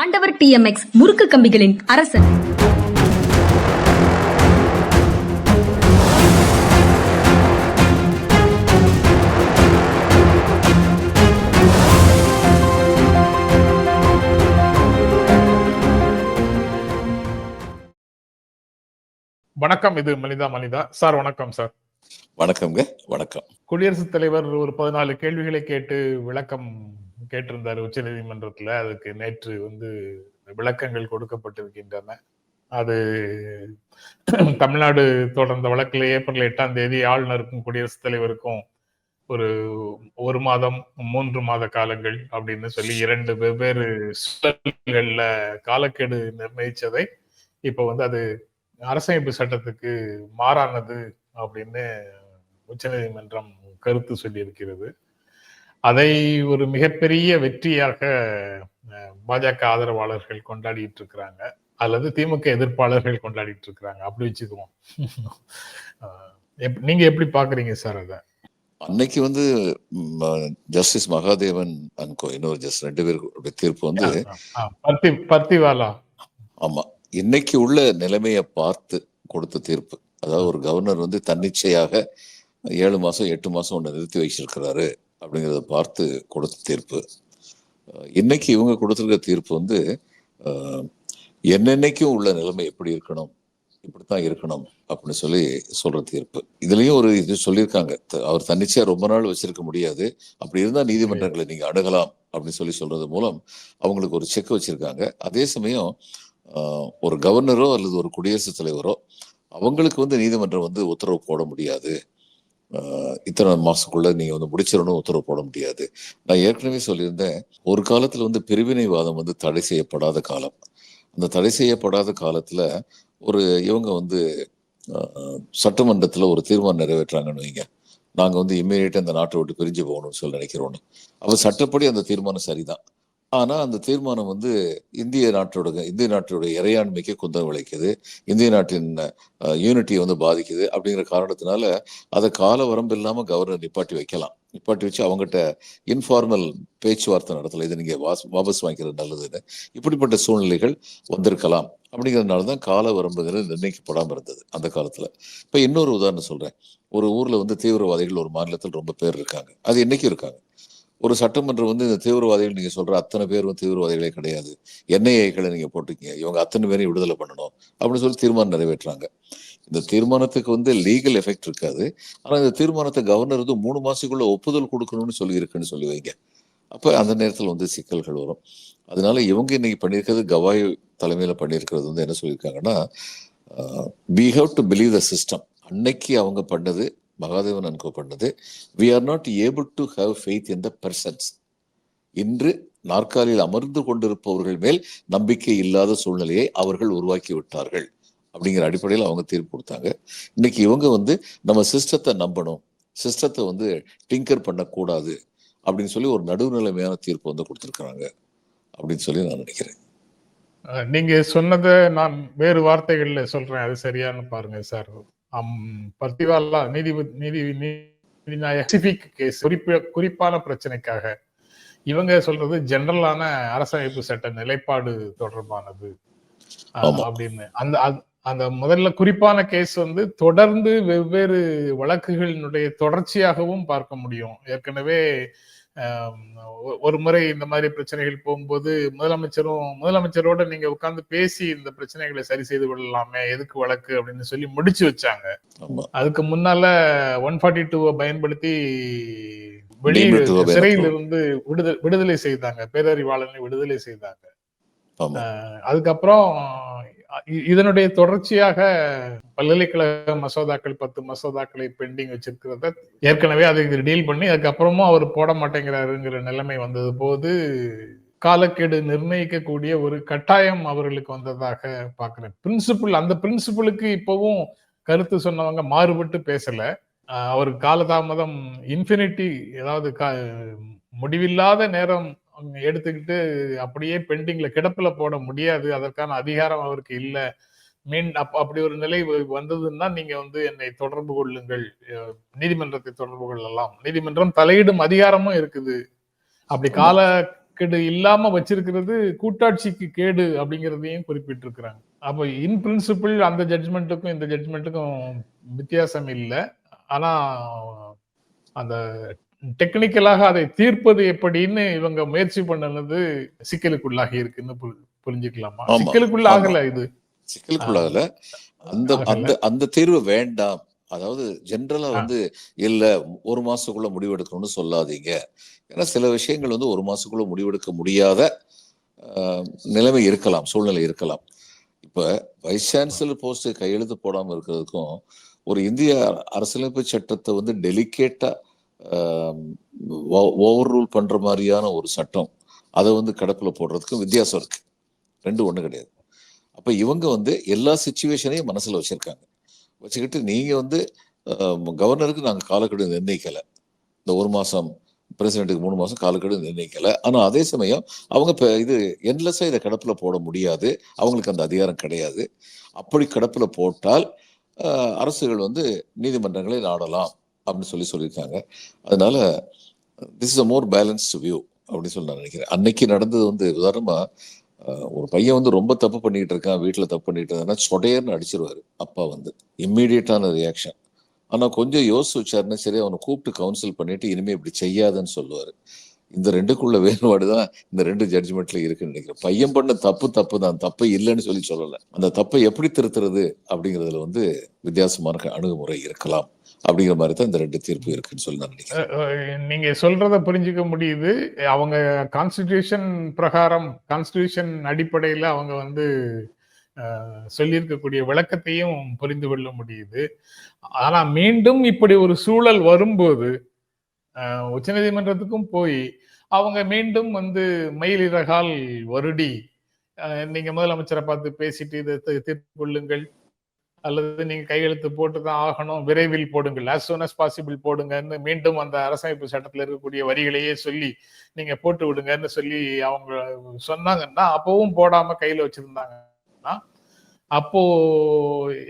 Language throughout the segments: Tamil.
ஆண்டவர் டிஎம்எக்ஸ் முறுக்கு கம்பிகளின் அரசன். வணக்கம் இது மனிதா மனிதா. சார் வணக்கம் சார். வணக்கம்ங்க வணக்கம். குடியரசுத் தலைவர் ஒரு பதினாலு கேள்விகளை கேட்டு விளக்கம் கேட்டிருந்தார் உச்சநீதிமன்றத்துல அதுக்கு நேற்று வந்து விளக்கங்கள் கொடுக்கப்பட்டிருக்கின்றன. அது தமிழ்நாடு தொடர்ந்த வழக்கில் ஏப்ரல் எட்டாம் தேதி ஆளுநருக்கும் குடியரசுத் தலைவருக்கும் ஒரு ஒரு மாதம் மூன்று மாத காலங்கள் அப்படின்னு சொல்லி இரண்டு வெவ்வேறு சூழல்கள்ல காலக்கெடு நிர்ணயிச்சதை இப்போ வந்து அது அரசமைப்பு சட்டத்துக்கு மாறானது அப்படின்னு உச்சநீதிமன்றம் கருத்து சொல்லியிருக்கிறது. அதை ஒரு மிகப்பெரிய வெற்றியாக பாஜக ஆதரவாளர்கள் கொண்டாடிட்டு இருக்கிறாங்க அல்லது திமுக எதிர்ப்பாளர்கள் கொண்டாடிட்டு இருக்கிறாங்க அப்படி வச்சுக்குவோம். நீங்க எப்படி பாக்குறீங்க சார் அத? அன்னைக்கு வந்து ஜஸ்டிஸ் மகாதேவன் அன்கோ இன்னொரு ஜஸ்ட் ரெண்டு பேருக்கு தீர்ப்பு வந்து பர்த்தி பர்த்திவாலா? ஆமா. இன்னைக்கு உள்ள நிலைமையை பார்த்து கொடுத்த தீர்ப்பு. அதாவது ஒரு கவர்னர் வந்து தன்னிச்சையாக ஏழு மாசம் எட்டு மாசம் ஒன்று நிறுத்தி வச்சிருக்கிறாரு. அப்படிங்கிறத பார்த்து கொடுத்த தீர்ப்பு. இன்னைக்கு இவங்க கொடுத்துருக்க தீர்ப்பு வந்து என்னென்னைக்கும் உள்ள நிலைமை எப்படி இருக்கணும் இப்படித்தான் இருக்கணும் அப்படின்னு சொல்லி சொல்ற தீர்ப்பு. இதுலயும் ஒரு இது சொல்லியிருக்காங்க. த- அவர் தன்னிச்சையா ரொம்ப நாள் வச்சிருக்க முடியாது. அப்படி இருந்தா நீதிமன்றங்களை நீங்க அணுகலாம் அப்படின்னு சொல்லி சொல்றது மூலம் அவங்களுக்கு ஒரு செக் வச்சிருக்காங்க. அதே சமயம் ஒரு கவர்னரோ அல்லது ஒரு குடியரசுத் தலைவரோ அவங்களுக்கு வந்து நீதிமன்றம் வந்து உத்தரவு போட முடியாது. இத்தனை மாசத்துக்குள்ள நீங்க வந்து முடிச்சிடணும் உத்தரவு போட முடியாது. நான் ஏற்கனவே சொல்லியிருந்தேன் ஒரு காலத்துல வந்து பிரிவினைவாதம் வந்து தடை செய்யப்படாத காலம். அந்த தடை செய்யப்படாத காலத்துல ஒரு இவங்க வந்து ஆஹ், சட்டமன்றத்துல ஒரு தீர்மானம் நிறைவேற்றாங்கன்னு வைங்க. நாங்க வந்து இம்மீடியட்டா இந்த நாட்டை விட்டு பிரிஞ்சு போகணும்னு சொல்லி நினைக்கிறோன்னு. அப்போ சட்டப்படி அந்த தீர்மானம் சரிதான். ஆனால் அந்த தீர்மானம் வந்து இந்திய நாட்டோட இந்திய நாட்டோட இறையாண்மைக்கு குந்தம் விளைக்குது. இந்திய நாட்டின் யூனிட்டியை வந்து பாதிக்குது அப்படிங்கிற காரணத்தினால அதை கால வரம்பு இல்லாமல் கவர்னர் நிப்பாட்டி வைக்கலாம். நிப்பாட்டி வச்சு அவங்ககிட்ட இன்ஃபார்மல் பேச்சுவார்த்தை நடத்தலை இதை நீங்கள் வாஸ் வாபஸ் வாங்கிக்கிறது நல்லதுன்னு. இப்படிப்பட்ட சூழ்நிலைகள் வந்திருக்கலாம் அப்படிங்கிறதுனால தான் கால வரம்புங்கிறது நிர்ணயிக்கப்படாமல் இருந்தது அந்த காலத்தில். இப்போ இன்னொரு உதாரணம் சொல்கிறேன் ஒரு ஊரில் வந்து தீவிரவாதிகள் ஒரு மாநிலத்தில் ரொம்ப பேர் இருக்காங்க. அது என்றைக்கும் இருக்காங்க. ஒரு சட்டமன்றம் வந்து இந்த தீவிரவாதிகள் நீங்க சொல்ற அத்தனை பேரும் தீவிரவாதிகளே கிடையாது. என்ஐஏக்களை நீங்க போட்டிருக்கீங்க. இவங்க அத்தனை பேரையும் விடுதலை பண்ணணும் அப்படின்னு சொல்லி தீர்மானம் நிறைவேற்றுறாங்க இந்த தீர்மானத்துக்கு வந்து லீகல் எஃபெக்ட் இருக்காது. ஆனா இந்த தீர்மானத்தை கவர்னர் வந்து மூணு மாசத்துக்குள்ள ஒப்புதல் கொடுக்கணும்னு சொல்லியிருக்குன்னு சொல்லி வைங்க. அப்ப அந்த நேரத்துல வந்து சிக்கல்கள் வரும். அதனால இவங்க இன்னைக்கு பண்ணியிருக்கிறது கவாய் தலைமையில பண்ணியிருக்கிறது வந்து என்ன சொல்லியிருக்காங்கன்னா we have to believe the system அன்னைக்கு அவங்க பண்ணது மகாதேவன் அன்கோ பண்ணது we are not able to have faith in the persons இன்று நாற்காலியில் அமர்ந்து கொண்டிருப்பவர்கள் மேல் நம்பிக்கை இல்லாத சூழ்நிலையை அவர்கள் உருவாக்கி விட்டார்கள். அப்படிங்கிற அடிப்படையில் அவங்க தீர்ப்பு கொடுத்தாங்க. இன்னைக்கு இவங்க வந்து நம்ம சிஸ்டத்தை நம்பணும். சிஸ்டத்தை வந்து டிங்கர் பண்ணக்கூடாது அப்படின்னு சொல்லி ஒரு நடுநிலைமையான தீர்ப்பு வந்து கொடுத்துருக்குறாங்க. அப்படின்னு சொல்லி நான் நினைக்கிறேன். நீங்க சொன்னதை நான் வேறு வார்த்தைகள்ல சொல்றேன். அது சரியானு பாருங்க சார். அம் பர்த்திவாலா நீதிபதி நீதி ஸ்பெசிபிக் கேஸ் குறிப்பு குறிப்பான பிரச்சனைக்காக. இவங்க சொல்றது ஜெனரலான அரசமைப்பு சட்ட நிலைப்பாடு தொடர்பானது. அப்படின்னு. அந்த அந்த முதல்ல குறிப்பான கேஸ் வந்து தொடர்ந்து வெவ்வேறு வழக்குகளினுடைய தொடர்ச்சியாகவும் பார்க்க முடியும். ஏற்கனவே ஒரு முறை இந்த மாதிரி பிரச்சனைகள் போகும்போது முதலமைச்சரும் முதலமைச்சரோட நீங்க உட்கார்ந்து பேசி இந்த பிரச்சனைகளை சரி செய்து கொள்ளலாமே எதுக்கு வழக்கு அப்படின்னு சொல்லி முடிச்சு வச்சாங்க. அதுக்கு முன்னால ஒன் ஃபார்ட்டி டூவை பயன்படுத்தி வெளியே சிறையில். இருந்து விடுதலை விடுதலை செய்தாங்க. பேரறிவாளனை விடுதலை செய்தாங்க. அதுக்கப்புறம் இதனுடைய தொடர்ச்சியாக பல்கலைக்கழக மசோதாக்கள் பத்து மசோதாக்களை பெண்டிங் வச்சிருக்கிறத ஏற்கனவே அதை டீல் பண்ணி அதுக்கப்புறமும் அவர் போட மாட்டேங்கிறாருங்கிற நிலைமை வந்தது போது காலக்கெடு நிர்ணயிக்கக்கூடிய ஒரு கட்டாயம் அவர்களுக்கு வந்ததாக பார்க்குறேன். பிரின்சிபிள் அந்த பிரின்சிபிளுக்கு இப்பவும் கருத்து சொன்னவங்க மாறுபட்டு பேசல. அவர் காலதாமதம் இன்ஃபினிட்டி ஏதாவது கா- முடிவில்லாத நேரம் எடுத்துக்கிட்டு அப்படியே பெண்டிங்ல கிடப்புல போட முடியாது. அதற்கான அதிகாரம் அவருக்கு இல்ல. மீன் அப் அப்படி ஒரு நிலை வந்ததுன்னா நீங்க வந்து என்னை தொடர்பு கொள்ளுங்கள். நீதிமன்றத்தை தொடர்பு கொள்ளலாம். நீதிமன்றம் தலையிடும் அதிகாரமும் இருக்குது. அப்படி கால நெருக்கடி இல்லாம வச்சிருக்கிறது கூட்டாட்சிக்கு கேடு அப்படிங்கிறதையும் குறிப்பிட்டிருக்கிறாங்க. அப்போ இன் பிரின்சிபிள் அந்த ஜட்ஜ்மெண்ட்டுக்கும் இந்த ஜட்ஜ்மெண்ட்டுக்கும் வித்தியாசம் இல்லை. ஆனா அந்த டெக்னிக்கலாக அதை தீர்ப்பது எப்படின்னு இவங்க முயற்சி பண்ணது சிக்கலுக்குள்ளாகி இருக்குன்னு புரி- புரிஞ்சுக்கலாமா. சிக்கலுக்குள்ள ஆகல இது. சிக்கலுக்குள்ளாகல. அந்த. அந்த அந்த தீர்வு வேண்டாம். அதாவது ஜென்ரலா. வந்து இல்ல ஒரு மாசத்துக்குள்ள முடிவெடுக்கணும்னு சொல்லாதீங்க. ஏன்னா சில விஷயங்கள் வந்து ஒரு மாசத்துக்குள்ள முடிவெடுக்க முடியாத நிலைமை இருக்கலாம் சூழ்நிலை இருக்கலாம். இப்ப வைஸ் சான்சலர் போஸ்ட் கையெழுத்து போடாம இருக்கிறதுக்கும் ஒரு இந்திய அரசியலமைப்பு சட்டத்தை வந்து டெலிகேட்டா ஓவர் ரூல் பண்ற மாதிரியான ஒரு சட்டம். அதை வந்து கடப்புல போடுறதுக்கும் வித்தியாசம் இருக்கு. ரெண்டு ஒண்ணு கிடையாது. அப்ப இவங்க வந்து எல்லா சுச்சுவேஷனையும் மனசுல வச்சிருக்காங்க. வச்சுக்கிட்டு நீங்க வந்து கவர்னருக்கு நாங்க காலக்கெடு நிர்ணயிக்கல. இந்த ஒரு மாசம் பிரசிடென்ட்டுக்கு மூணு மாசம் காலக்கெடு நிர்ணயிக்கல. ஆனா அதே சமயம் அவங்க இப்ப இது என்லெஸ்ஸா இதை கடப்புல போட முடியாது. அவங்களுக்கு அந்த அதிகாரம் கிடையாது. அப்படி கடப்புல போட்டால் அரசுகள் வந்து நீதிமன்றங்களை நாடலாம். அப்படின்னு சொல்லி சொல்லியிருக்காங்க. அதனால this is a more balanced view அப்படின்னு சொல்லி நான் நினைக்கிறேன். அன்னைக்கு நடந்தது வந்து உதாரணமா ஒரு பையன் வந்து ரொம்ப தப்பு பண்ணிட்டு இருக்கான் வீட்டில் தப்பு பண்ணிட்டு இருந்தான்னா சொடையர்னு அடிச்சிருவாரு அப்பா வந்து. இம்மீடியட்டான ரியாக்ஷன் ஆனா கொஞ்சம் யோசிச்சு வச்சாருன்னா சரி அவனை கூப்பிட்டு கவுன்சில் பண்ணிட்டு இனிமே இப்படி செய்யாதுன்னு சொல்லுவாரு. இந்த ரெண்டுக்குள்ள வேறுபாடு தான் இந்த ரெண்டு ஜட்ஜ்மெண்ட்ல இருக்குன்னு நினைக்கிறேன். பையன் பண்ண தப்பு தப்பு தான் தப்பு இல்லைன்னு சொல்லி சொல்லலை. அந்த தப்பை எப்படி திருத்துறது அப்படிங்கிறதுல வந்து வித்தியாசமான அணுகுமுறை இருக்கலாம். அப்படிங்கிற மாதிரி தான் இந்த ரெண்டு தீர்ப்பு இருக்குன்னு சொல்லி நான் நினைக்கிறேன். நீங்க சொல்றத புரிஞ்சுக்க முடியுது. அவங்க கான்ஸ்டிடியூஷன் பிரகாரம் கான்ஸ்டிடியூஷன் அடிப்படையில அவங்க வந்து சொல்லியிருக்கக்கூடிய விளக்கத்தையும் புரிந்து கொள்ள முடியுது. ஆனா மீண்டும் இப்படி ஒரு சூழல் வரும்போது உச்சநீதிமன்றத்துக்கும் போய் அவங்க மீண்டும் வந்து மயிலிறகால் வருடி நீங்க முதலமைச்சரை பார்த்து பேசிட்டு இதை தீ- தீர்த்து கொள்ளுங்கள் அல்லது நீங்க கையெழுத்து போட்டு தான் ஆகணும் விரைவில் போடுங்கள். ஆஸ் சூன் அஸ் பாசிபிள் போடுங்கன்னு மீண்டும் அந்த அரசமைப்பு சட்டத்தில் இருக்கக்கூடிய வரிகளையே சொல்லி நீங்க போட்டு விடுங்கன்னு சொல்லி அவங்க சொன்னாங்கன்னா அப்பவும் போடாம கையில வச்சிருந்தாங்கன்னா அப்போ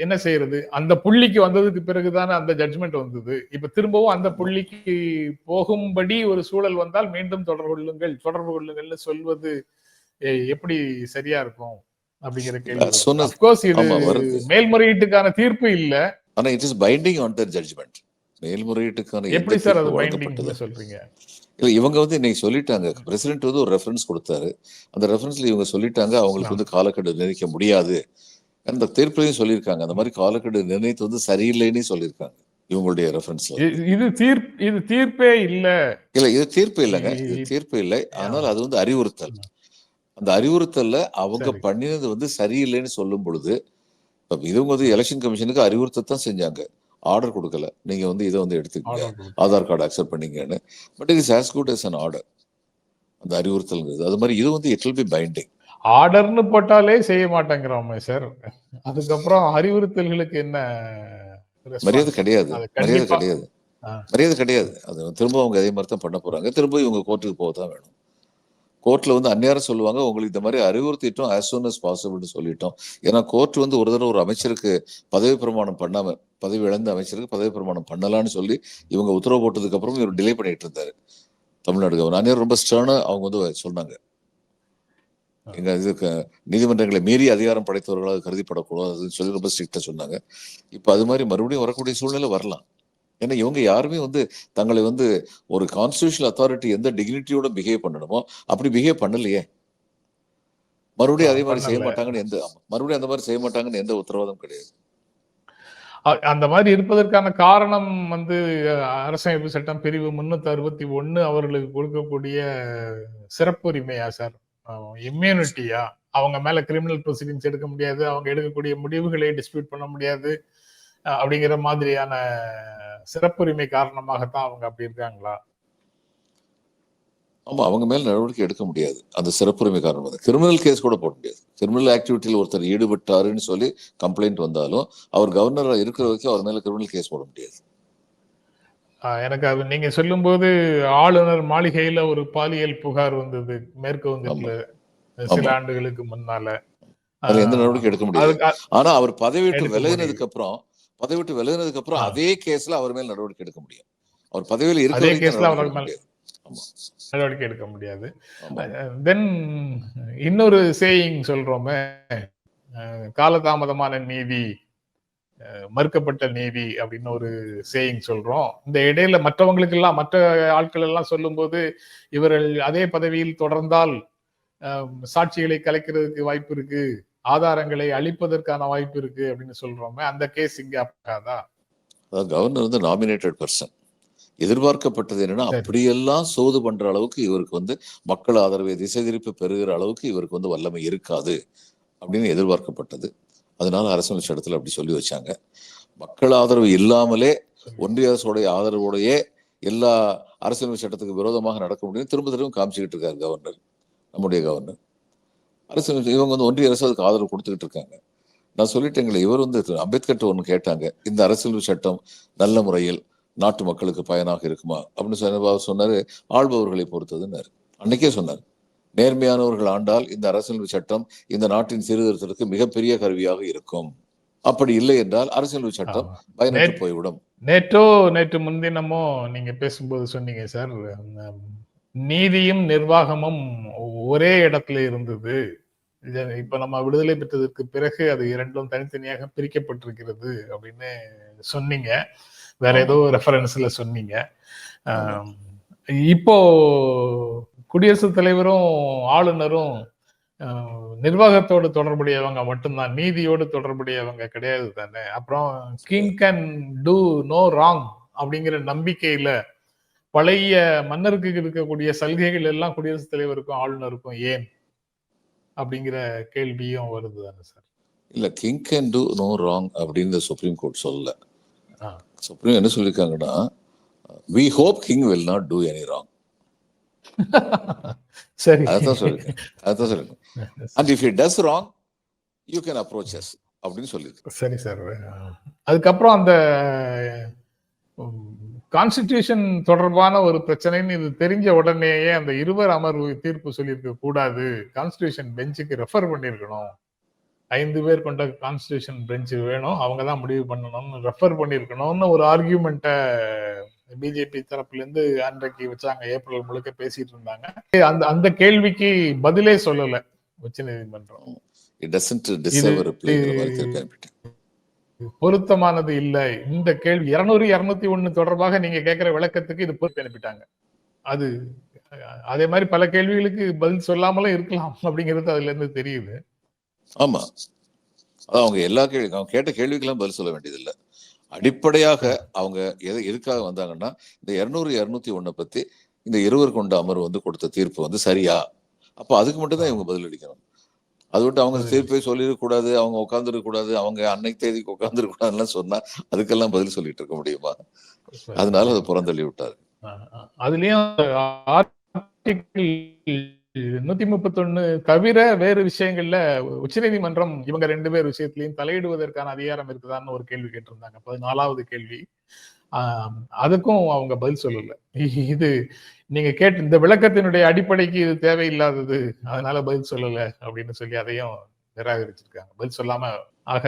என்ன செய்யறது? அந்த புள்ளிக்கு வந்ததுக்கு பிறகுதானே அந்த ஜட்ஜ்மெண்ட் வந்தது. இப்ப திரும்பவும் அந்த புள்ளிக்கு போகும்படி ஒரு சூழல் வந்தால் மீண்டும் தொடர்பு கொள்ளுங்கள் தொடர்பு கொள்ளுங்கள்னு சொல்வது எப்படி சரியா இருக்கும் அப்படிங்கிற கேள்வி அப்கோர்ஸ் இது. மேல்முறையீட்டுக்கான தீர்ப்பு இல்ல. ஆனா it is binding on the judgement மேல்முறையீட்டுக்கான எப்படி சார் அது பைண்டிங் சொல்றீங்க? இல்ல இவங்க வந்து இன்னைக்கு சொல்லிட்டாங்க. பிரசிடென்ட் வந்து ஒரு ரெஃபரன்ஸ் கொடுத்தாரு. அந்த ரெஃபரன்ஸ்ல இவங்க சொல்லிட்டாங்க அவங்களுக்கு வந்து காலக்கெடு நிர்ணயிக்க முடியாது. அந்த தீர்ப்புலையும் சொல்லியிருக்காங்க. அந்த மாதிரி காலக்கெடு நிர்ணயித்து வந்து சரியில்லைன்னு சொல்லியிருக்காங்க இவங்களுடைய ரெஃபரன்ஸ்ல இ- இது தீர்ப் இது தீர்ப்பே இல்ல. இல்ல இது தீர்ப்பு இல்லைங்க. இது தீர்ப்பு இல்லை. ஆனால் அது வந்து அறிவுறுத்தல். அந்த அறிவுறுத்தல்ல அவங்க. பண்ணினது வந்து சரியில்லைன்னு சொல்லும் பொழுது இதுவும் வந்து எலெக்ஷன் கமிஷனுக்கு அறிவுறுத்தத்தான் செஞ்சாங்க. ஆர்டர் கொடுக்கல. நீங்க வந்து இதை வந்து எடுத்துக்கங்க. ஆதார் கார்டு அக்செப்ட் பண்ணீங்கன்னு. But it is as good as an order அந்த அறிவுறுத்தல்ங்கிறது. அது மாதிரி இது வந்து இட் வில் பி பைண்டிங் ஆர்டர்னு போட்டாலே செய்ய மாட்டேங்கிறோமே சார். அதுக்கப்புறம் அறிவுறுத்தல்களுக்கு என்ன? மரியாதை கிடையாது. மரியாதை கிடையாது. மரியாதை கிடையாது. அது திரும்ப அவங்க அதே மாதிரி தான் பண்ண போறாங்க. திரும்ப இவங்க கோர்ட்டுக்கு போக தான் வேணும். கோர்ட்ல வந்து அந்நேரம் சொல்லுவாங்க உங்களுக்கு இந்த மாதிரி அறிவுறுத்திட்டோம் as soon as possible சொல்லிட்டோம். ஏன்னா கோர்ட் வந்து ஒரு தடவை ஒரு அமைச்சருக்கு பதவி பிரமாணம் பண்ணாம பதவி இழந்த அமைச்சருக்கு பதவி பிரமாணம் பண்ணலாம்னு சொல்லி இவங்க உத்தரவு போட்டதுக்கு அப்புறம் இவர் டிலே பண்ணிட்டு இருந்தாரு. தமிழ்நாடு கவர்னர் அந்நேரம் ரொம்ப ஸ்டர்னா அவங்க வந்து சொன்னாங்க. எங்க இதுக்கு நீதிமன்றங்களை மீறி அதிகாரம் படைத்தவர்களாக கருதிப்படக்கூடாதுன்னு சொல்லி ரொம்ப ஸ்ட்ரிக்டா சொன்னாங்க. இப்ப அது மாதிரி மறுபடியும் வரக்கூடிய சூழ்நிலை வரலாம். ஏன்னா இவங்க யாருமே வந்து தங்களை வந்து ஒரு கான்ஸ்டியூஷனல் அத்தாரிட்டி எந்த டிக்னிட்டியோட பிஹேவ் பண்ணணுமோ அப்படி பிஹேவ் பண்ணலையே. மறுபடியும் அதே மாதிரி செய்ய. மாட்டாங்கன்னு எந்த மறுபடியும் அந்த மாதிரி செய்ய மாட்டாங்கன்னு எந்த உத்தரவாதம் கிடையாது. அந்த மாதிரி இருப்பதற்கான காரணம் வந்து அரசமைப்பு சட்டம் பிரிவு முன்னூத்தி அறுபத்தி ஒண்ணு அவர்களுக்கு கொடுக்கக்கூடிய சிறப்புரிமையா சார்? இம்யூனிட்டியா அவங்க மேல கிரிமினல் ப்ரொசீடிங்ஸ் எடுக்க முடியாது அவங்க எடுக்கக்கூடிய முடிவுகளை டிஸ்பியூட் பண்ண முடியாது அப்படிங்கிற மாதிரியான சிறப்புரிமை காரணமாகத்தான் அவங்க அப்படி இருக்காங்களா? ஆமா அவங்க மேல நடவடிக்கை எடுக்க முடியாது. அந்த சிறப்புரிமை காரணமாக கிரிமினல் கேஸ் கூட போட முடியாது. கிரிமினல் ஆக்டிவிட்டியில் ஒருத்தர் ஈடுபட்டாருன்னு சொல்லி கம்ப்ளைண்ட் வந்தாலும் அவர் கவர்னராக இருக்கிற வரைக்கும் அவர் மேல கிரிமினல் கேஸ் போட முடியாது. எனக்கு அது நீங்க சொல்லும்போது ஆளுநர் மாளிகையில ஒரு பாலியல் புகார் வந்தது மேற்கு வங்கத்துல சில. ஆண்டுகளுக்கு முன்னால. அதுல எந்த நடவடிக்கை எடுக்க முடியாது. ஆனா அவர் பதவி விட்டு விலகினதுக்கு அப்புறம் பதவி விட்டு விலகினதுக்கு அப்புறம். அதே கேஸ்ல அவர் மேல் நடவடிக்கை எடுக்க முடியும். அவர் பதவியில இருக்கிற அதே கேஸ்ல அவர் மேல-. நடவடிக்கை எடுக்க முடியாது. தென் இன்னொரு சேயிங் சொல்றோமே காலதாமதமான நீதி மறுக்கப்பட்ட நீதி அப்படின்னு ஒரு சேயிங் சொல்றோம். இந்த இடையில மற்றவங்களுக்கு எல்லாம் மற்ற ஆட்கள் எல்லாம் சொல்லும்போது இவர்கள் அதே பதவியில் தொடர்ந்தால் சாட்சிகளை கலைக்கிறதுக்கு வாய்ப்பு இருக்கு ஆதாரங்களை அழிப்பதற்கான வாய்ப்பு இருக்கு அப்படின்னு சொல்றோமே அந்த கேஸ் இங்க அதாவது கவர்னர் வந்து நாமினேட்டட் பர்சன் எதிர்பார்க்கப்பட்டது என்னன்னா. அப்படியெல்லாம் சோது பண்ற அளவுக்கு இவருக்கு வந்து மக்கள் ஆதரவை திசை திருப்பி பெறுகிற அளவுக்கு இவருக்கு வந்து வல்லமை இருக்காது அப்படின்னு எதிர்பார்க்கப்பட்டது. அதனால அரசியல் இடத்துல அப்படி சொல்லி வச்சாங்க. மக்கள் ஆதரவு இல்லாமலே ஒன்றிய அரசுடைய ஆதரவோடையே எல்லா அரசியல் சட்டத்துக்கு விரோதமாக நடக்க முடியும் திரும்ப திரும்ப காமிச்சுக்கிட்டு இருக்காரு கவர்னர் நம்முடைய கவர்னர் அரசியல் இவங்க வந்து ஒன்றிய அரசு அதுக்கு ஆதரவு கொடுத்துக்கிட்டு இருக்காங்க. நான் சொல்லிட்டேங்களே இவர் வந்து அம்பேத்கர் ஒன்று கேட்டாங்க இந்த அரசியல் சட்டம் நல்ல முறையில் நாட்டு மக்களுக்கு பயனாக இருக்குமா? அப்படின்னு சொன்ன சொன்னாரு ஆள்பவர்களை பொறுத்ததுன்னாரு. அன்னைக்கே சொன்னார். நேர்மையானவர்கள் ஆண்டால் இந்த அரசியல் சட்டம் இந்த நாட்டின் சீர்திருத்தத்துக்கு மிகப்பெரிய கருவியாக இருக்கும். அப்படி இல்லை என்றால் அரசியல் சட்டம். பயனற்று போய்விடும். நேற்றோ நேற்று முன்தினமோ நீங்க பேசும்போது சொன்னீங்க சார் நீதியும் நிர்வாகமும் ஒரே இடத்துல இருந்தது. இது இப்ப நம்ம விடுதலை பெற்றதற்கு பிறகு அது இரண்டும் தனித்தனியாக பிரிக்கப்பட்டிருக்கிறது அப்படின்னு சொன்னீங்க. வேற ஏதோ ரெஃபரன்ஸ்ல சொன்னீங்க. இப்போ குடியரசுத் தலைவரும் ஆளுநரும் நிர்வாகத்தோடு தொடர்புடையவங்க மட்டும்தான். நீதியோடு தொடர்புடையவங்க கிடையாது தானே. அப்புறம் king can do no wrong அப்படிங்கிற நம்பிக்கையில பழைய மன்னருக்கு இருக்கக்கூடிய சலுகைகள் எல்லாம் குடியரசுத் தலைவருக்கும் ஆளுநருக்கும் ஏன்? அப்படிங்கிற கேள்வியும் வருது தானே சார். இல்ல king can do no wrong அப்படின்னு சுப்ரீம் கோர்ட் சொல்லல. சுப்ரீம் என்ன சொல்லியிருக்காங்கன்னா we hope king will not do any wrong சரி. அதான் சொல்லிருக்கேன் அதான் சொல்லிருக்கேன் and if it does wrong you can approach us அப்படின்னு சொல்லியிருக்கேன் சரி சார். அதுக்கப்புறம் அந்த கான்ஸ்டிடியூஷன் தொடர்பான ஒரு பிரச்சனைன்னு இது தெரிஞ்ச உடனேயே அந்த இருவர் அமர்வு தீர்ப்பு சொல்லியிருக்க கூடாது. கான்ஸ்டிடியூஷன் பெஞ்சுக்கு ரெஃபர் பண்ணியிருக்கணும். ஐந்து பேர் கொண்ட கான்ஸ்டிடியூஷன் பெஞ்ச் வேணும். அவங்க தான் முடிவு பண்ணணும்னு ரெஃபர் பண்ணியிருக்கணும்னு ஒரு ஆர்கியூமெண்ட்டை பிஜேபி தரப்புல இருந்து அன்றைக்கு வச்சாங்க ஏப்ரல் முழுக்க பேசிட்டு இருந்தாங்க. அந்த அந்த கேள்விக்கு பதிலே சொல்லல உச்ச நீதிமன்றம். பொருத்தமானது இல்ல. இந்த கேள்வி இருநூறு இருநூத்தி ஒண்ணு தொடர்பாக நீங்க கேட்கிற விளக்கத்துக்கு இது பொறுத்து அனுப்பிட்டாங்க. அது அதே மாதிரி பல கேள்விகளுக்கு பதில் சொல்லாமலும் இருக்கலாம் அப்படிங்கிறது அதுல இருந்து தெரியுது. ஆமா. அவங்க எல்லா கேள்வி அவங்க கேட்ட கேள்விக்கெல்லாம் பதில் சொல்ல வேண்டியதில்லை. அடிப்படையாக அவங்க எது எதுக்காக வந்தாங்கன்னா இந்த இருநூறு இருநூத்தி ஒண்ணை பத்தி இந்த இருவர் கொண்ட அமர்வு வந்து கொடுத்த தீர்ப்பு வந்து சரியா? அப்ப அதுக்கு மட்டும் தான் இவங்க பதில் அளிக்கணும். அது விட்டு அவங்க தீர்ப்பை சொல்லிடக் கூடாது அவங்க உட்காந்துருக்க கூடாது அவங்க அன்னைக்கு தேதிக்கு உட்காந்துருக்க கூடாதுன்னு சொன்னா அதுக்கெல்லாம் பதில் சொல்லிட்டு இருக்க முடியுமா? அதனால அதை புறந்தள்ளி விட்டாரு. அதுலயும் நூத்தி முப்பத்தொன்னு தவிர வேறு விஷயங்கள்ல உச்சநீதிமன்றம் இவங்க ரெண்டு பேர் விஷயத்திலையும் தலையிடுவதற்கான அதிகாரம் இருக்குதான்னு ஒரு கேள்வி கேட்டிருந்தாங்க. பதினாலாவது கேள்வி. ஆஹ், அதுக்கும் அவங்க பதில் சொல்லல. இது நீங்க கேட்டு இந்த விளக்கத்தினுடைய அடிப்படைக்கு இது தேவையில்லாதது அதனால பதில் சொல்லல அப்படின்னு சொல்லி அதையும் நிராகரிச்சிருக்காங்க. பதில் சொல்லாம ஆக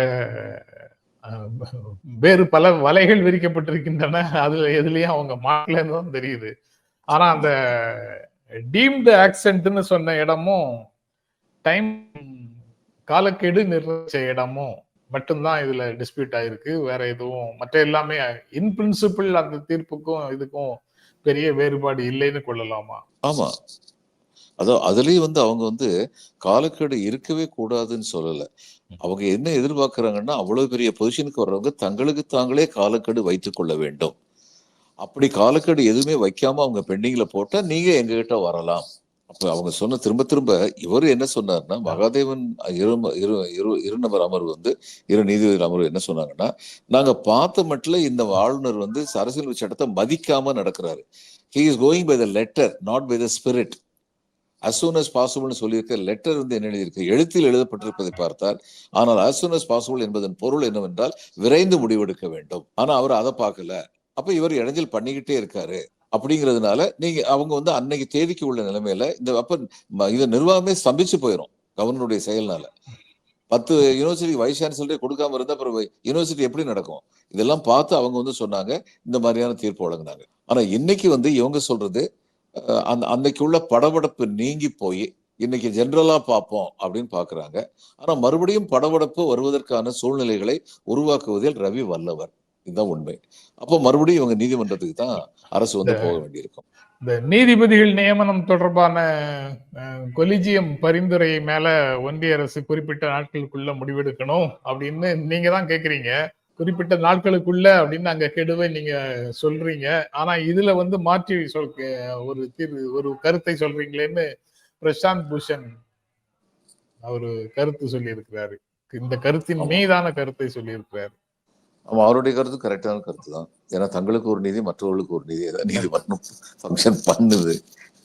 வேறு பல வலைகள் விரிக்கப்பட்டிருக்கின்றன. அதுல எதுலயும் அவங்க மாட்டலன்னு தான் தெரியுது. ஆனா அந்த டீம்டு ஆக்சென்ட்னு சொன்ன இடமும் டைம் காலக்கெடு நிர்ணயிச்ச இடமும் மட்டும்தான் இதுல டிஸ்பியூட் ஆயிருக்கு. வேற எதுவும் மற்ற எல்லாமே இன் பிரின்சிபிள் அந்த தீர்ப்புக்கும் இதுக்கும் பெரிய வேறுபாடு இல்லைன்னு கொள்ளலாமா? ஆமா. அதான் அதுலயும் வந்து அவங்க வந்து காலக்கெடு இருக்கவே கூடாதுன்னு சொல்லல. அவங்க என்ன எதிர்பார்க்கிறாங்கன்னா அவ்வளவு பெரிய பொசிஷனுக்கு வர்றவங்க தங்களுக்கு தாங்களே காலக்கெடு வைத்துக் கொள்ள வேண்டும். அப்படி காலக்கெடு எதுவுமே வைக்காம அவங்க பெண்டிங்ல போட்டா நீங்க எங்ககிட்ட வரலாம். அப்ப அவங்க சொன்ன திரும்ப திரும்ப இவர் என்ன சொன்னார்னா மகாதேவன் இரு இரு இரு நபர் அமர்வு வந்து இரு நீதிபதி அமர்வு என்ன சொன்னாங்கன்னா நாங்க பார்த்த மட்டும் இந்த ஆளுநர் வந்து அரசியல் சட்டத்தை மதிக்காம நடக்கிறாரு. He is going by the letter not by the spirit as soon as பாசிபிள்னு சொல்லியிருக்க லெட்டர் வந்து என்ன எழுதியிருக்கு? எழுத்தில் எழுதப்பட்டிருப்பதை பார்த்தால் ஆனால் அஸ் சூன் அஸ் பாசிபிள் என்பதன் பொருள் என்னவென்றால் விரைந்து முடிவெடுக்க வேண்டும். ஆனால் அவர் அதை பார்க்கல. அப்ப இவர் இடைஞ்சல் பண்ணிக்கிட்டே இருக்காரு. அப்படிங்கிறதுனால நீங்க அவங்க வந்து அன்னைக்கு தேதிக்கு உள்ள நிலைமையில இந்த அப்ப ம- இது நிர்வாகமே ஸ்தம்பிச்சு போயிடும் கவர்னருடைய செயல்னால. பத்து யூனிவர்சிட்டி வைஸ் சான்சலரே கொடுக்காம இருந்தா அப்புறம் யூனிவர்சிட்டி எப்படி நடக்கும்? இதெல்லாம் பார்த்து அவங்க வந்து சொன்னாங்க இந்த மாதிரியான தீர்ப்பு வழங்கினாங்க. ஆனா இன்னைக்கு வந்து இவங்க சொல்றது அஹ் அந்த அன்னைக்கு உள்ள படபடப்பு நீங்கி போய் இன்னைக்கு ஜென்ரலா பார்ப்போம் அப்படின்னு பாக்குறாங்க. ஆனா மறுபடியும் படபடப்பு வருவதற்கான சூழ்நிலைகளை உருவாக்குவதில் ரவி வல்லவர். இதுதான் உண்மை. அப்போ மறுபடியும் இவங்க நீதிமன்றத்துக்கு தான் அரசு வந்து போக வேண்டியிருக்கும். இந்த நீதிபதிகள் நியமனம் தொடர்பான கொலிஜியம் பரிந்துரை மேல ஒன்றிய அரசு குறிப்பிட்ட நாட்களுக்குள்ள முடிவெடுக்கணும் அப்படின்னு நீங்க தான் கேக்குறீங்க. குறிப்பிட்ட நாட்களுக்குள்ள அப்படின்னு அங்க கெடுவை நீங்க சொல்றீங்க. ஆனா இதுல வந்து மாற்றி சொல் ஒரு தீர்வு ஒரு கருத்தை சொல்றீங்களேன்னு பிரசாந்த் பூஷன் அவரு கருத்து சொல்லியிருக்கிறாரு. இந்த கருத்தின் மீதான கருத்தை சொல்லியிருக்கிறாரு. ஆமா அவருடைய கருத்து கரெக்டான கருத்து தான் ஏன்னா தங்களுக்கு ஒரு நீதி மற்றவர்களுக்கு ஒரு நீதி. ஏதாவது நீதிமன்றம் ஃபங்க்ஷன் பண்ணுது.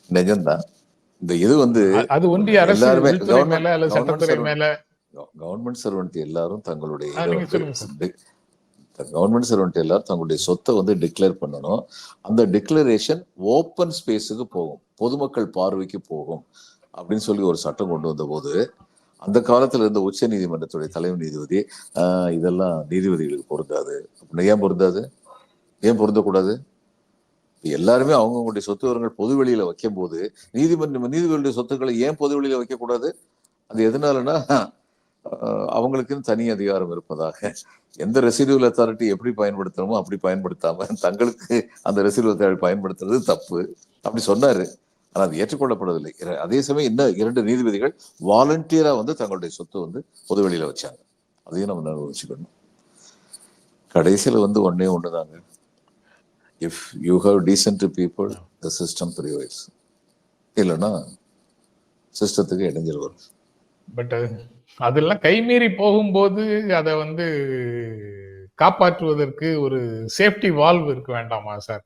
நிஜம்தான். இந்த இது வந்து அது ஒன்றிய எல்லாருமே கவர்மெண்ட் சர்வெண்ட் எல்லாரும் தங்களுடைய கவர்மெண்ட் சர்வெண்ட் எல்லாரும் தங்களுடைய சொத்தை வந்து டிக்ளேர் பண்ணணும். அந்த டிக்ளரேஷன் ஓப்பன் ஸ்பேஸுக்கு போகும். பொதுமக்கள் பார்வைக்கு போகும். அப்படின்னு சொல்லி ஒரு சட்டம் கொண்டு வந்த போது அந்த காலத்துல இருந்த உச்ச நீதிமன்றத்துடைய தலைமை நீதிபதி இதெல்லாம் நீதிபதிகளுக்கு பொருந்தாது. அப்படின்னா ஏன் பொருந்தாது? ஏன் பொருந்தக்கூடாது? எல்லாருமே அவங்கவுங்களுடைய சொத்து விவரங்கள் பொது வெளியில வைக்கும் போது நீதிமன்ற நீதிபதிகளுடைய சொத்துக்களை ஏன் பொது வெளியில வைக்கக்கூடாது? அது எதனாலன்னா அவங்களுக்குன்னு தனி அதிகாரம் இருப்பதாக. எந்த ரெசிடியூல் அத்தாரிட்டி எப்படி பயன்படுத்தணுமோ அப்படி பயன்படுத்தாம தங்களுக்கு அந்த ரெசிடியூல் அத்தாரிட்டி பயன்படுத்துறது தப்பு. அப்படி சொன்னாரு. ஆனால் அது ஏற்றுக்கொள்ளப்படவில்லை. அதே சமயம் இன்னும் இரண்டு நீதிபதிகள் வாலண்டியராக வந்து தங்களுடைய சொத்து வந்து பொதுவெளியில் வச்சாங்க. அதையும் நம்ம நினைவு வச்சுக்கணும். கடைசியில் வந்து ஒன்று தாங்க if you have decent people the system prevails இல்லைன்னா சிஸ்டத்துக்கு இடைஞ்சல் வரும். பட் அதெல்லாம் கைமீறி போகும்போது அதை வந்து காப்பாற்றுவதற்கு ஒரு சேஃப்டி வால்வ் இருக்க வேண்டாமா சார்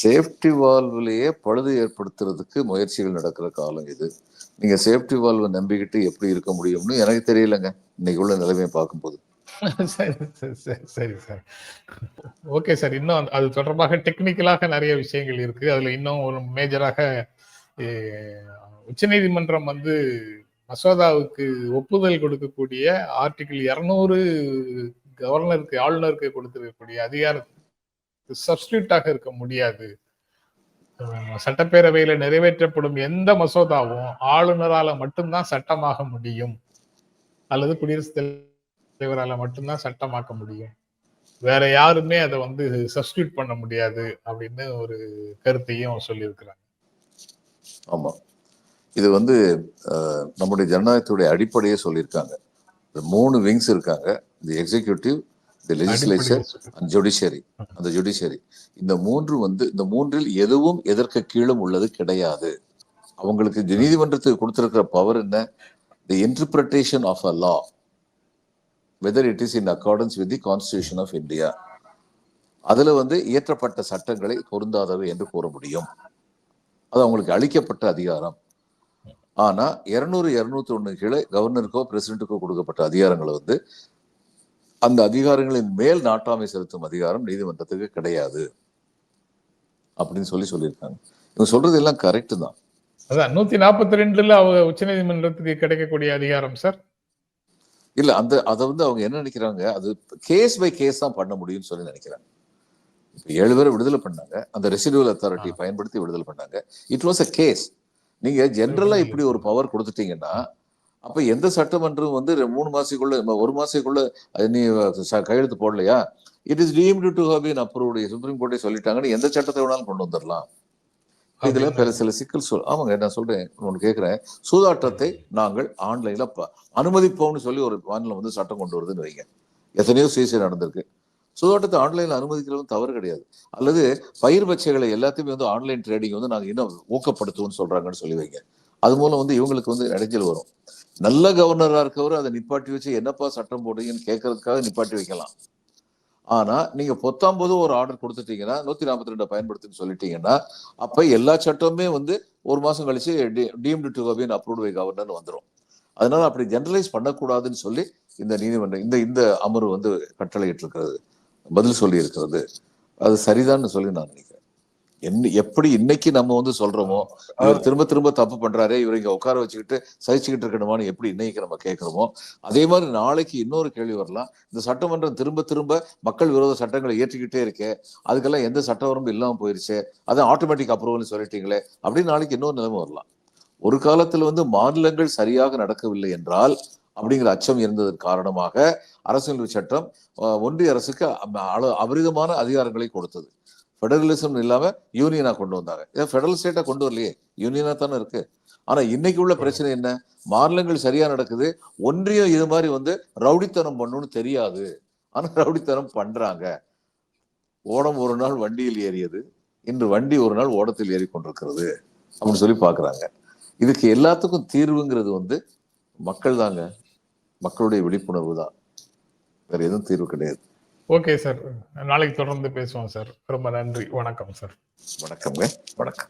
சேஃப்டி வால்வ்லயே பழுது ஏற்படுத்துறதுக்கு முயற்சிகள் நடக்கிற காலம் இது. நீங்க சேஃப்டி வால்வை நம்பிக்கிட்டு எப்படி இருக்க முடியும்னு எனக்கு தெரியலங்க. இன்னைக்கு உள்ள நிலைமையை பார்க்கும்போது. சரி சரி, சார் ஓகே சார். இன்னும் அது தொடர்பாக டெக்னிக்கலாக நிறைய விஷயங்கள் இருக்கு. அதுல இன்னும் ஒரு மேஜராக உச்சநீதிமன்றம் வந்து மசோதாவுக்கு ஒப்புதல் கொடுக்கக்கூடிய ஆர்டிகிள் இருநூறு கவர்னருக்கு ஆளுநருக்கு கொடுத்திருக்கக்கூடிய அதிகாரம் சப்ஸ்டியூட்டாக இருக்க முடியாது. சட்டப்பேரவையில் சட்டப்பேரவையில நிறைவேற்றப்படும் எந்த மசோதாவும் ஆளுநரால மட்டும்தான் சட்டமாக முடியும். அல்லது குடியரசுத் தலைவரால மட்டும்தான் சட்டமாக்க முடியும். வேற யாருமே அதை வந்து சப்ஸ்டியூட் பண்ண முடியாது அப்படின்னு ஒரு கருத்தையும் சொல்லியிருக்கிறாங்க ஆமா. இது வந்து நம்முடைய ஜனநாயகத்துடைய அடிப்படையே சொல்லியிருக்காங்க. இந்த மூணு விங்ஸ் இருக்காங்க. The executive the legislature and judiciary அந்த ஜுடிஷியரி இந்த மூன்று வந்து இந்த மூன்றில் எதுவும் எதற்கு கீழும் உள்ளது கிடையாது. அவங்களுக்கு நீதிமன்றத்துக்கு கொடுத்திருக்கிற பவர் என்ன? The interpretation of a law whether it is in accordance with the constitution of India அதுல வந்து இயற்றப்பட்ட சட்டங்களை பொருந்தாதவை என்று கூற முடியும். அது அவங்களுக்கு அளிக்கப்பட்ட அதிகாரம். ஆனா இருநூறு இருநூத்தி ஒண்ணு கீழே கவர்னருக்கோ பிரசிடென்ட்டுக்கோ கொடுக்கப்பட்ட அதிகாரங்களை வந்து அந்த அதிகாரங்களின் மேல் நாட்டாமை செலுத்தும் அதிகாரம் நீதிமன்றத்துக்கு கிடையாது. அப்படின்னு சொல்லி சொல்லியிருக்காங்க. இவங்க சொல்றது எல்லாம் கரெக்ட் தான். அதான் நூத்தி நாற்பத்தி ரெண்டுல அவங்க உச்சநீதிமன்றத்துக்கு கிடைக்கக்கூடிய அதிகாரம் சார் இல்ல அந்த அதை வந்து அவங்க என்ன நினைக்கிறாங்க? அது கேஸ் பை கேஸ் தான் பண்ண முடியும்னு சொல்லி நினைக்கிறாங்க. இப்ப ஏழு பேரை விடுதலை பண்ணாங்க. அந்த ரெசிடுவல் அத்தாரிட்டி பயன்படுத்தி விடுதலை பண்ணாங்க. இட் வாஸ் அ கேஸ் நீங்க ஜென்ரலா இப்படி ஒரு பவர் கொடுத்துட்டீங்கன்னா அப்ப எந்த சட்டமன்றம் வந்து மூணு மாசத்துக்குள்ள ஒரு மாசத்துக்குள்ள நீ கையெழுத்து போடலையா? It is deemed to have been approved supreme கோர்ட்டே சொல்லிட்டாங்கன்னு எந்த சட்டத்தை வேணாலும் கொண்டு வந்துடலாம் இதுல பல சில சிக்கல் சொல் ஆமாங்க நான் சொல்றேன் ஒன்று கேட்கிறேன் சூதாட்டத்தை நாங்கள் ஆன்லைன்ல அனுமதிப்போம்னு சொல்லி ஒரு மாநிலம் வந்து சட்டம் கொண்டு வருதுன்னு வைங்க. எத்தனையோ சிசி நடந்திருக்கு. சூதாட்டத்தை ஆன்லைன்ல அனுமதிக்கிறதும் தவறு கிடையாது. அல்லது பயிர் பச்சைகளை எல்லாத்தையுமே வந்து ஆன்லைன் ட்ரேடிங் வந்து நாங்க இன்னும் ஊக்கப்படுத்துவோம்னு சொல்றாங்கன்னு சொல்லி வைங்க. அது மூலம் வந்து இவங்களுக்கு வந்து இடைஞ்சல் வரும். நல்ல கவர்னரா இருக்கவர் அதை நிப்பாட்டி வச்சு என்னப்பா சட்டம் போடுறீங்கன்னு கேட்கறதுக்காக நிப்பாட்டி வைக்கலாம். ஆனா நீங்க பொத்தாம்போது ஒரு ஆர்டர் கொடுத்துட்டீங்கன்னா நூத்தி நாற்பத்தி ரெண்டை பயன்படுத்துன்னு சொல்லிட்டீங்கன்னா அப்ப எல்லா சட்டமுமே வந்து ஒரு மாசம் கழிச்சு deemed to have approved by governor வந்துரும். அதனால அப்படி ஜெனரலைஸ் பண்ணக்கூடாதுன்னு சொல்லி இந்த நீதிமன்றம் இந்த இந்த அமர்வு வந்து கட்டளையிட்டு இருக்கிறது பதில் சொல்லி இருக்கிறது அது சரிதான்னு சொல்லி நான் நினைக்கிறேன். என்ன எப்படி இன்னைக்கு நம்ம வந்து சொல்றோமோ இவர் திரும்ப திரும்ப தப்பு பண்றாரு இவர் இங்க உட்கார வச்சுக்கிட்டு சகிச்சுக்கிட்டு இருக்கணுமான்னு எப்படி இன்னைக்கு நம்ம கேட்கிறோமோ அதே மாதிரி நாளைக்கு இன்னொரு கேள்வி வரலாம். இந்த சட்டமன்றம் திரும்ப திரும்ப மக்கள் விரோத சட்டங்களை ஏற்றிக்கிட்டே இருக்கே அதுக்கெல்லாம் எந்த சட்ட வரம்பு இல்லாம போயிருச்சு அது ஆட்டோமேட்டிக் அப்ரூவல்னு சொல்லிட்டீங்களே அப்படின்னு நாளைக்கு இன்னொரு நிலைமை வரலாம். ஒரு காலத்துல வந்து மாநிலங்கள் சரியாக நடக்கவில்லை என்றால் அப்படிங்கிற அச்சம் இருந்ததன் காரணமாக அரசியல் சட்டம் ஒன்றிய அரசுக்கு அபரிதமான அதிகாரங்களை கொடுத்தது. ஃபெடரலிசம் இல்லாமல் யூனியனாக கொண்டு வந்தாங்க. ஏன் ஃபெடரல் ஸ்டேட்டாக கொண்டு வரலையே. யூனியனாக தானே இருக்கு. ஆனால் இன்னைக்கு உள்ள பிரச்சனை என்ன? மாநிலங்கள் சரியாக நடக்குது. ஒன்றியம் இது மாதிரி வந்து ரவுடித்தனம் பண்ணணும்னு தெரியாது. ஆனால் ரவுடித்தனம் பண்ணுறாங்க ஓடம் ஒரு நாள் வண்டியில் ஏறியது. இன்று வண்டி ஒரு நாள் ஓடத்தில் ஏறி கொண்டிருக்கிறது அப்படின்னு சொல்லி பார்க்குறாங்க இதுக்கு எல்லாத்துக்கும் தீர்வுங்கிறது வந்து மக்கள் தாங்க மக்களுடைய விழிப்புணர்வு தான். வேறு எதுவும் தீர்வு கிடையாது. Okay sir. நாளைக்கு தொடர்ந்து பேசுவோம் சார். ரொம்ப நன்றி. வணக்கம் சார். வணக்கம்ங்க. வணக்கம்.